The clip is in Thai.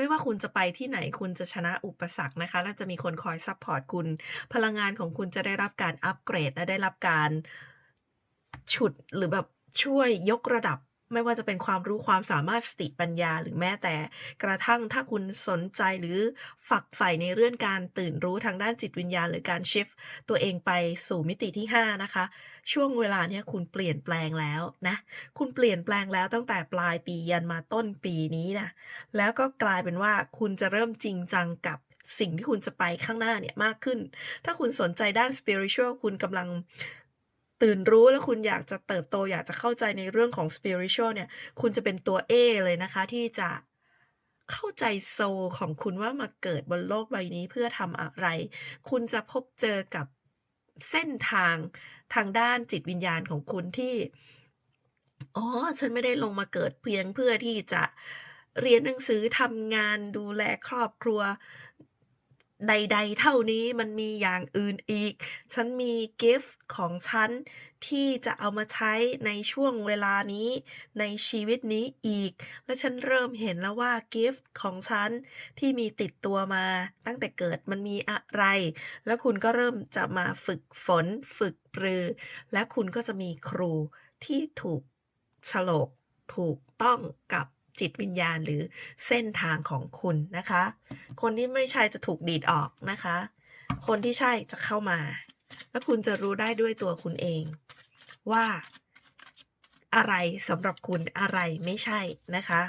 ไม่ว่าคุณจะไปที่ไหนคุณจะชนะอุปสรรคนะคะ และจะมีคนคอยซัพพอร์ตคุณ พลังงานของคุณจะได้รับการอัปเกรดและได้รับการฉุดหรือแบบช่วยยกระดับ ไม่ว่าจะเป็นความรู้ความสามารถสติปัญญา หรือแม้แต่กระทั่งถ้าคุณสนใจหรือฝักใฝ่ในเรื่องการตื่นรู้ทางด้านจิตวิญญาณ หรือการชิฟตัวเองไปสู่มิติที่ 5 นะคะ ช่วงเวลาเนี้ยคุณเปลี่ยนแปลงแล้วนะ คุณเปลี่ยนแปลงแล้วตั้งแต่ปลายปียันมาต้นปีนี้นะแล้วก็กลายเป็นว่าคุณจะเริ่มจริงจังกับสิ่งที่คุณจะไปข้างหน้าเนี่ยมากขึ้น ถ้าคุณสนใจด้าน spiritual คุณกำลัง ตื่นรู้และคุณอยากจะเติบโตอยากจะเข้าใจในเรื่องของ spiritual เนี่ย คุณจะเป็นตัว A เลยนะคะ ที่จะเข้าใจโซลของคุณว่ามาเกิดบนโลกใบนี้เพื่อทำอะไร คุณจะพบเจอกับเส้นทางทางด้านจิตวิญญาณของคุณที่ อ๋อ ฉันไม่ได้ลงมาเกิดเพียงเพื่อที่จะเรียนหนังสือทำงานดูแลครอบครัว ใด ๆ เท่านี้มันมีอย่างอื่นอีก ฉันมีกิฟต์ของฉันที่จะเอามาใช้ในช่วงเวลานี้ในชีวิตนี้อีก และฉันเริ่มเห็นแล้วว่ากิฟต์ของฉันที่มีติดตัวมาตั้งแต่เกิดมันมีอะไร แล้วคุณก็เริ่มจะมาฝึกฝนฝึกปรือ และคุณก็จะมีครูที่ถูกฉลกถูกต้องกับ จิตวิญญาณหรือเส้นทางของคุณนะคะ คนที่ไม่ใช่จะถูกดีดออกนะคะ คนที่ใช่จะเข้ามา แล้วคุณจะรู้ได้ด้วยตัวคุณเอง ว่าอะไรสำหรับคุณอะไรไม่ใช่นะคะ